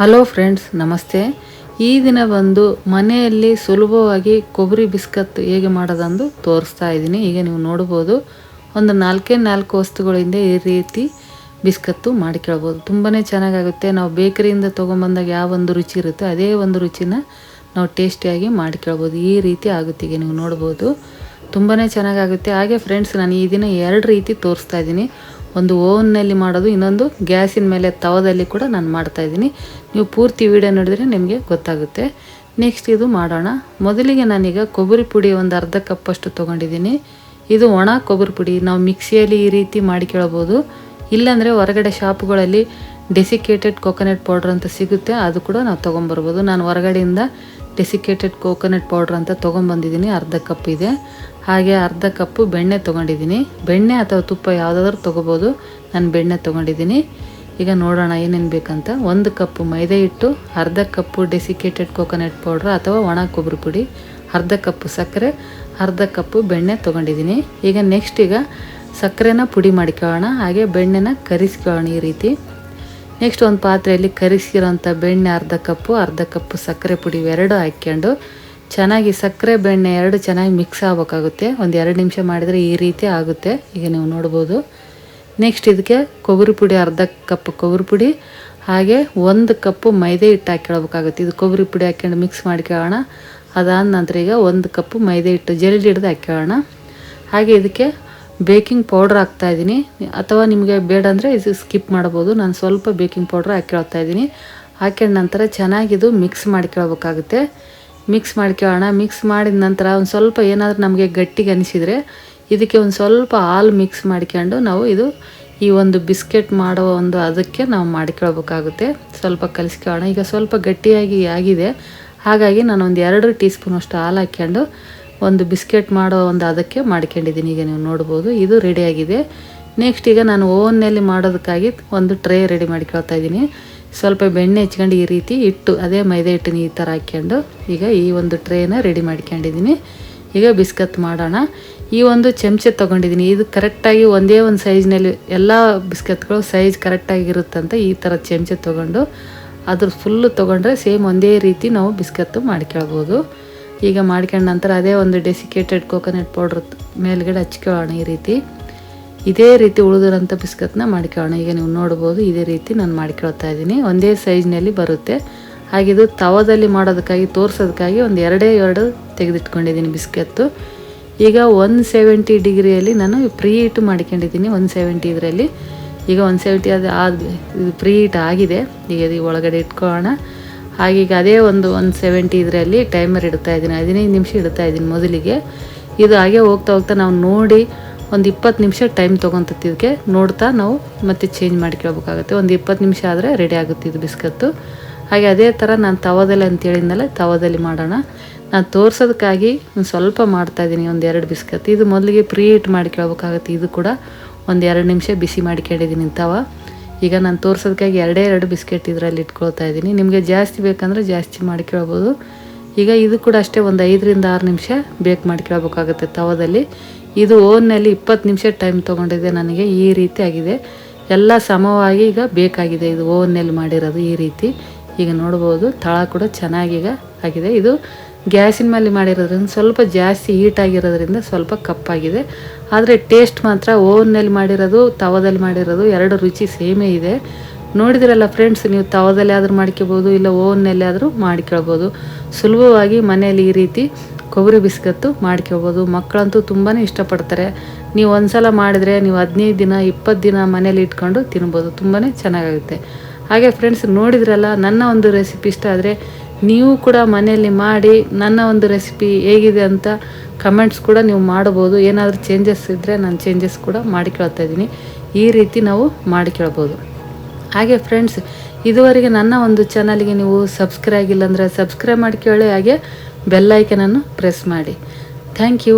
Hello friends ನಮಸ್ತೆ. ಈ ದಿನ ಬಂದು ಮನೆಯಲ್ಲಿ ಸುಲಭವಾಗಿ ಕೊಬ್ಬರಿ ಬಿಸ್ಕತ್ ಹೇಗೆ ಮಾಡೋದಂದು ತೋರಿಸ್ತಾ ಇದ್ದೀನಿ. ಈಗ ನೀವು ನೋಡ್ಬೋದು, ಒಂದು ನಾಲ್ಕೇ ನಾಲ್ಕು ವಸ್ತುಗಳಿಂದ ಈ ರೀತಿ ಬಿಸ್ಕತ್ತು ಮಾಡಿಕೊಳ್ಬೋದು ತುಂಬಾ ಚೆನ್ನಾಗಾಗುತ್ತೆ. ನಾವು ಬೇಕರಿಯಿಂದ ತೊಗೊಂಬಂದಾಗ ಯಾವ ಒಂದು ರುಚಿ ಇರುತ್ತೆ ಅದೇ ಒಂದು ರುಚಿನ ನಾವು ಟೇಸ್ಟಿಯಾಗಿ ಮಾಡಿಕೊಳ್ಬೋದು ಈ ರೀತಿ ಆಗುತ್ತೆ. ಈಗ ನೀವು ನೋಡ್ಬೋದು ತುಂಬಾ ಚೆನ್ನಾಗಾಗುತ್ತೆ. ಹಾಗೆ ಫ್ರೆಂಡ್ಸ್ ನಾನು ಈ ದಿನ ಎರಡು ರೀತಿ ತೋರಿಸ್ತಾ ಇದ್ದೀನಿ. ಒಂದು ಓವನ್ನಲ್ಲಿ ಮಾಡೋದು, ಇನ್ನೊಂದು ಗ್ಯಾಸಿನ ಮೇಲೆ ತವದಲ್ಲಿ ಕೂಡ ನಾನು ಮಾಡ್ತಾ ಇದ್ದೀನಿ. ನೀವು ಪೂರ್ತಿ ವಿಡಿಯೋ ನೋಡಿದರೆ ನಿಮಗೆ ಗೊತ್ತಾಗುತ್ತೆ. ನೆಕ್ಸ್ಟ್ ಇದು ಮಾಡೋಣ. ಮೊದಲಿಗೆ ನಾನೀಗ ಕೊಬ್ಬರಿ ಪುಡಿ ಒಂದು ಅರ್ಧ ಕಪ್ಪಷ್ಟು ತೊಗೊಂಡಿದ್ದೀನಿ. ಇದು ಒಣ ಕೊಬ್ಬರಿ ಪುಡಿ. ನಾವು ಮಿಕ್ಸಿಯಲ್ಲಿ ಈ ರೀತಿ ಮಾಡಿಕೊಳ್ಬೋದು ಇಲ್ಲಾಂದರೆ ಹೊರಗಡೆ ಶಾಪ್ಗಳಲ್ಲಿ ಡೆಸಿಕೇಟೆಡ್ ಕೊಕೊನಟ್ ಪೌಡ್ರ್ ಅಂತ ಸಿಗುತ್ತೆ, ಅದು ಕೂಡ ನಾವು ತೊಗೊಂಬರ್ಬೋದು. ನಾನು ಹೊರಗಡೆಯಿಂದ ಡೆಸಿಕೇಟೆಡ್ ಕೋಕೋನಟ್ ಪೌಡ್ರ್ ಅಂತ ತೊಗೊಂಬಂದಿದ್ದೀನಿ. ಅರ್ಧ ಕಪ್ ಇದೆ. ಹಾಗೆ ಅರ್ಧ ಕಪ್ಪು ಬೆಣ್ಣೆ ತೊಗೊಂಡಿದ್ದೀನಿ. ಬೆಣ್ಣೆ ಅಥವಾ ತುಪ್ಪ ಯಾವುದಾದ್ರೂ ತೊಗೋಬೋದು. ನಾನು ಬೆಣ್ಣೆ ತೊಗೊಂಡಿದ್ದೀನಿ. ಈಗ ನೋಡೋಣ ಏನೇನು ಬೇಕಂತ. ಒಂದು ಕಪ್ಪು ಮೈದಾ ಹಿಟ್ಟು, ಅರ್ಧ ಕಪ್ಪು ಡೆಸಿಕೇಟೆಡ್ ಕೋಕೋನಟ್ ಪೌಡ್ರ್ ಅಥವಾ ಒಣ ಕೊಬ್ಬರಿ ಪುಡಿ, ಅರ್ಧ ಕಪ್ಪು ಸಕ್ಕರೆ, ಅರ್ಧ ಕಪ್ಪು ಬೆಣ್ಣೆ ತೊಗೊಂಡಿದ್ದೀನಿ. ಈಗ ನೆಕ್ಸ್ಟ್ ಈಗ ಸಕ್ಕರೆನ ಪುಡಿ ಮಾಡ್ಕೊಳ್ಳೋಣ ಹಾಗೆ ಬೆಣ್ಣೆನ ಕರಿಸ್ಕೊಳ್ಳೋಣ ಈ ರೀತಿ. ನೆಕ್ಸ್ಟ್ ಒಂದು ಪಾತ್ರೆಯಲ್ಲಿ ಕರಿಸಿರೋಂಥ ಬೆಣ್ಣೆ, ಅರ್ಧ ಕಪ್ಪು ಅರ್ಧ ಕಪ್ಪು ಸಕ್ಕರೆ ಪುಡಿ ಎರಡು ಹಾಕ್ಕೊಂಡು ಚೆನ್ನಾಗಿ ಸಕ್ಕರೆ ಬೆಣ್ಣೆ ಎರಡು ಚೆನ್ನಾಗಿ ಮಿಕ್ಸ್ ಆಗಬೇಕಾಗುತ್ತೆ. ಒಂದು ಎರಡು ನಿಮಿಷ ಮಾಡಿದರೆ ಈ ರೀತಿ ಆಗುತ್ತೆ. ಈಗ ನೀವು ನೋಡ್ಬೋದು. ನೆಕ್ಸ್ಟ್ ಇದಕ್ಕೆ ಕೊಬ್ಬರಿ ಪುಡಿ, ಅರ್ಧ ಕಪ್ ಕೊಬ್ಬರಿ ಪುಡಿ, ಹಾಗೆ ಒಂದು ಕಪ್ಪು ಮೈದೆ ಹಿಟ್ಟು ಹಾಕ್ಕೊಳ್ಬೇಕಾಗುತ್ತೆ ಇದು ಕೊಬ್ಬರಿ ಪುಡಿ ಹಾಕ್ಕೊಂಡು ಮಿಕ್ಸ್ ಮಾಡ್ಕೊಳ್ಳೋಣ ಅದಾದ ನಂತರ ಈಗ ಒಂದು ಕಪ್ಪು ಮೈದೆ ಹಿಟ್ಟು ಜಲ್ದಿ ಹಿಡ್ದು ಹಾಕ್ಕೊಳ್ಳೋಣ ಹಾಗೆ ಇದಕ್ಕೆ ಬೇಕಿಂಗ್ ಪೌಡ್ರ್ ಹಾಕ್ತಾ ಇದ್ದೀನಿ. ಅಥವಾ ನಿಮಗೆ ಬೇಡ ಅಂದರೆ ಇದು ಸ್ಕಿಪ್ ಮಾಡ್ಬೋದು. ನಾನು ಸ್ವಲ್ಪ ಬೇಕಿಂಗ್ ಪೌಡ್ರ್ ಹಾಕ್ಕೊಳ್ತಾ ಇದ್ದೀನಿ. ಹಾಕ್ಕೊಂಡ ನಂತರ ಚೆನ್ನಾಗಿದು ಮಿಕ್ಸ್ ಮಾಡ್ಕೊಳ್ಬೇಕಾಗುತ್ತೆ ಮಿಕ್ಸ್ ಮಾಡ್ಕೊಳ್ಳೋಣ ಮಿಕ್ಸ್ ಮಾಡಿದ ನಂತರ ಒಂದು ಸ್ವಲ್ಪ ಏನಾದರೂ ನಮಗೆ ಗಟ್ಟಿಗೆ ಅನಿಸಿದರೆ ಇದಕ್ಕೆ ಒಂದು ಸ್ವಲ್ಪ ಹಾಲು ಮಿಕ್ಸ್ ಮಾಡ್ಕೊಂಡು ನಾವು ಇದು ಈ ಒಂದು ಬಿಸ್ಕೆಟ್ ಮಾಡೋ ಒಂದು ಅದಕ್ಕೆ ನಾವು ಮಾಡ್ಕೊಳ್ಬೇಕಾಗುತ್ತೆ. ಸ್ವಲ್ಪ ಕಲಿಸ್ಕೊಳ್ಳೋಣ ಈಗ ಸ್ವಲ್ಪ ಗಟ್ಟಿಯಾಗಿ ಆಗಿದೆ. ಹಾಗಾಗಿ ನಾನು ಒಂದು ಎರಡು ಟೀ ಸ್ಪೂನ್ ಅಷ್ಟು ಹಾಲು ಹಾಕ್ಕೊಂಡು ಒಂದು ಬಿಸ್ಕೆಟ್ ಮಾಡೋ ಒಂದು ಅದಕ್ಕೆ ಮಾಡ್ಕೊಂಡಿದ್ದೀನಿ. ಈಗ ನೀವು ನೋಡ್ಬೋದು, ಇದು ರೆಡಿಯಾಗಿದೆ ನೆಕ್ಸ್ಟ್ ಈಗ ನಾನು ಓವನ್ನಲ್ಲಿ ಮಾಡೋದಕ್ಕಾಗಿ ಒಂದು ಟ್ರೇ ರೆಡಿ ಮಾಡ್ಕೊಳ್ತಾ ಇದ್ದೀನಿ. ಸ್ವಲ್ಪ ಬೆಣ್ಣೆ ಹೆಚ್ಕೊಂಡು ಈ ರೀತಿ ಇಟ್ಟು ಅದೇ ಮೈದಾ ಹಿಟ್ಟಿನ ಈ ಥರ ಹಾಕ್ಕೊಂಡು ಈಗ ಈ ಒಂದು ಟ್ರೇನ ರೆಡಿ ಮಾಡ್ಕೊಂಡಿದ್ದೀನಿ ಈಗ ಬಿಸ್ಕತ್ ಮಾಡೋಣ. ಈ ಒಂದು ಚಮಚೆ ತೊಗೊಂಡಿದ್ದೀನಿ. ಇದು ಕರೆಕ್ಟಾಗಿ ಒಂದೇ ಒಂದು ಸೈಜ್ನಲ್ಲಿ ಎಲ್ಲ ಬಿಸ್ಕತ್ಗಳು ಸೈಜ್ ಕರೆಕ್ಟಾಗಿರುತ್ತಂತ ಈ ಥರ ಚಮಚೆ ತೊಗೊಂಡು ಅದ್ರ ಫುಲ್ಲು ತೊಗೊಂಡ್ರೆ ಸೇಮ್ ಒಂದೇ ರೀತಿ ನಾವು ಬಿಸ್ಕತ್ತು ಮಾಡ್ಕೊಳ್ಬೋದು ಈಗ ಮಾಡ್ಕೊಂಡ ನಂತರ ಅದೇ ಒಂದು ಡೆಸಿಕೇಟೆಡ್ ಕೋಕೋನಟ್ ಪೌಡ್ರ್ ಮೇಲ್ಗಡೆ ಹಚ್ಕೊಳ್ಳೋಣ ಈ ರೀತಿ. ಇದೇ ರೀತಿ ಉಳಿದಿರೋಂಥ ಬಿಸ್ಕತ್ನ ಮಾಡ್ಕೊಳ್ಳೋಣ. ಈಗ ನೀವು ನೋಡ್ಬೋದು ಇದೇ ರೀತಿ ನಾನು ಮಾಡ್ಕೊಳ್ತಾ ಇದ್ದೀನಿ. ಒಂದೇ ಸೈಜ್ನಲ್ಲಿ ಬರುತ್ತೆ. ಹಾಗಿದು ತವದಲ್ಲಿ ಮಾಡೋದಕ್ಕಾಗಿ, ತೋರಿಸೋದಕ್ಕಾಗಿ ಒಂದು ಎರಡೇ ಎರಡು ತೆಗೆದಿಟ್ಕೊಂಡಿದ್ದೀನಿ ಬಿಸ್ಕತ್ತು. ಈಗ ಒನ್ ಸೆವೆಂಟಿ ಡಿಗ್ರಿಯಲ್ಲಿ ನಾನು ಪ್ರೀ ಹೀಟ್ ಮಾಡ್ಕೊಂಡಿದ್ದೀನಿ ಒನ್ ಸೆವೆಂಟಿ ಇದರಲ್ಲಿ. ಈಗ ಒನ್ ಸೆವೆಂಟಿ ಅದು ಆದ, ಇದು ಪ್ರೀ ಹೀಟ್ ಆಗಿದೆ. ಈಗ ಇದು ಒಳಗಡೆ ಇಟ್ಕೊಳ್ಳೋಣ. ಹಾಗೀಗ ಅದೇ ಒಂದು ಒನ್ ಸೆವೆಂಟಿ ಇದರಲ್ಲಿ ಟೈಮರ್ ಇಡ್ತಾ ಇದ್ದೀನಿ, ಹದಿನೈದು ನಿಮಿಷ ಇಡ್ತಾ ಇದ್ದೀನಿ ಮೊದಲಿಗೆ. ಇದು ಹಾಗೆ ಹೋಗ್ತಾ ಹೋಗ್ತಾ ನಾವು ನೋಡಿ ಒಂದು ಇಪ್ಪತ್ತು ನಿಮಿಷ ಟೈಮ್ ತೊಗೊತತ್ತು ಇದಕ್ಕೆ ನೋಡ್ತಾ ನಾವು ಮತ್ತೆ ಚೇಂಜ್ ಮಾಡ್ಕೊಳ್ಬೇಕಾಗುತ್ತೆ ಒಂದು ಇಪ್ಪತ್ತು ನಿಮಿಷ ಆದರೆ ರೆಡಿ ಆಗುತ್ತೆ ಇದು ಬಿಸ್ಕತ್ತು. ಹಾಗೆ ಅದೇ ಥರ ನಾನು ತವದಲ್ಲಿ ಅಂತ ಹೇಳಿದ್ನಲ್ಲ, ತವದಲ್ಲಿ ಮಾಡೋಣ. ನಾನು ತೋರ್ಸೋದಕ್ಕಾಗಿ ಒಂದು ಸ್ವಲ್ಪ ಮಾಡ್ತಾಯಿದ್ದೀನಿ ಒಂದು ಎರಡು ಬಿಸ್ಕತ್ ಇದು ಮೊದಲಿಗೆ ಪ್ರೀ ಹೀಟ್ ಮಾಡ್ಕೊಳ್ಬೇಕಾಗುತ್ತೆ ಇದು ಕೂಡ ಒಂದು ಎರಡು ನಿಮಿಷ ಬಿಸಿ ಮಾಡ್ಕೊಂಡಿದ್ದೀನಿ ತವ. ಈಗ ನಾನು ತೋರ್ಸೋದಕ್ಕಾಗಿ ಎರಡೇ ಎರಡು ಬಿಸ್ಕೆಟ್ ಇದರಲ್ಲಿ ಇಟ್ಕೊಳ್ತಾ ಇದ್ದೀನಿ. ನಿಮಗೆ ಜಾಸ್ತಿ ಬೇಕಂದರೆ ಜಾಸ್ತಿ ಮಾಡ್ಕೊಳ್ಬೋದು ಈಗ ಇದು ಕೂಡ ಅಷ್ಟೇ ಒಂದು ಐದರಿಂದ ಆರು ನಿಮಿಷ ಬೇಕ್ ಮಾಡ್ಕೊಳ್ಬೇಕಾಗುತ್ತೆ ತವದಲ್ಲಿ. ಇದು ಓವನ್ನಲ್ಲಿ ಇಪ್ಪತ್ತು ನಿಮಿಷ ಟೈಮ್ ತೊಗೊಂಡಿದೆ ನನಗೆ, ಈ ರೀತಿ ಆಗಿದೆ. ಎಲ್ಲ ಸಮವಾಗಿ ಈಗ ಬೇಕಾಗಿದೆ ಇದು ಓವನ್ನಲ್ಲಿ ಮಾಡಿರೋದು ಈ ರೀತಿ. ಈಗ ನೋಡ್ಬೋದು, ತಳ ಕೂಡ ಚೆನ್ನಾಗೀಗ ಆಗಿದೆ. ಇದು ಗ್ಯಾಸಿನ ಮೇಲೆ ಮಾಡಿರೋದ್ರಿಂದ ಸ್ವಲ್ಪ ಜಾಸ್ತಿ ಹೀಟ್ ಆಗಿರೋದ್ರಿಂದ ಸ್ವಲ್ಪ ಕಪ್ಪಾಗಿದೆ. ಆದರೆ ಟೇಸ್ಟ್ ಮಾತ್ರ ಓವನ್ನಲ್ಲಿ ಮಾಡಿರೋದು, ತವದಲ್ಲಿ ಮಾಡಿರೋದು ಎರಡು ರುಚಿ ಸೇಮೇ ಇದೆ. ನೋಡಿದಿರಲ್ಲ ಫ್ರೆಂಡ್ಸ್ ನೀವು ತವದಲ್ಲಿ ಆದರೂ ಮಾಡ್ಕೋಬೋದು, ಇಲ್ಲ ಓವನ್ನಲ್ಲಿ ಆದರೂ ಮಾಡ್ಕೊಳ್ಬೋದು. ಸುಲಭವಾಗಿ ಮನೆಯಲ್ಲಿ ಈ ರೀತಿ ಕೊಬ್ಬರಿ ಬಿಸ್ಕತ್ತು ಮಾಡ್ಕೋಬೋದು ಮಕ್ಕಳಂತೂ ತುಂಬಾ ಇಷ್ಟಪಡ್ತಾರೆ. ನೀವು ಒಂದು ಸಲ ಮಾಡಿದರೆ ನೀವು ಹದಿನೈದು ದಿನ, ಇಪ್ಪತ್ತು ದಿನ ಮನೇಲಿ ಇಟ್ಕೊಂಡು ತಿನ್ಬೋದು. ತುಂಬಾ ಚೆನ್ನಾಗಾಗುತ್ತೆ. ಹಾಗೆ ಫ್ರೆಂಡ್ಸ್ ನೋಡಿದ್ರಲ್ಲ, ನನ್ನ ಒಂದು ರೆಸಿಪಿ ಇಷ್ಟ ಆದರೆ ನೀವು ಕೂಡ ಮನೆಯಲ್ಲಿ ಮಾಡಿ ನನ್ನ ಒಂದು ರೆಸಿಪಿ ಹೇಗಿದೆ ಅಂತ ಕಮೆಂಟ್ಸ್ ಕೂಡ ನೀವು ಮಾಡ್ಬೋದು. ಏನಾದರೂ ಚೇಂಜಸ್ ಇದ್ದರೆ ನಾನು ಚೇಂಜಸ್ ಕೂಡ ಮಾಡಿಕೊಳ್ತಾ ಇದ್ದೀನಿ. ಈ ರೀತಿ ನಾವು ಮಾಡಿಕೊಳ್ಬೋದು ಹಾಗೆ ಫ್ರೆಂಡ್ಸ್ ಇದುವರೆಗೆ ನನ್ನ ಒಂದು ಚಾನಲ್ಗೆ ನೀವು ಸಬ್ಸ್ಕ್ರೈಬ್ ಆಗಿಲ್ಲ ಅಂದರೆ ಸಬ್ಸ್ಕ್ರೈಬ್ ಮಾಡ್ಕೊಳ್ಳಿ ಹಾಗೆ ಬೆಲ್ಲೈಕನನ್ನು ಪ್ರೆಸ್ ಮಾಡಿ. Thank you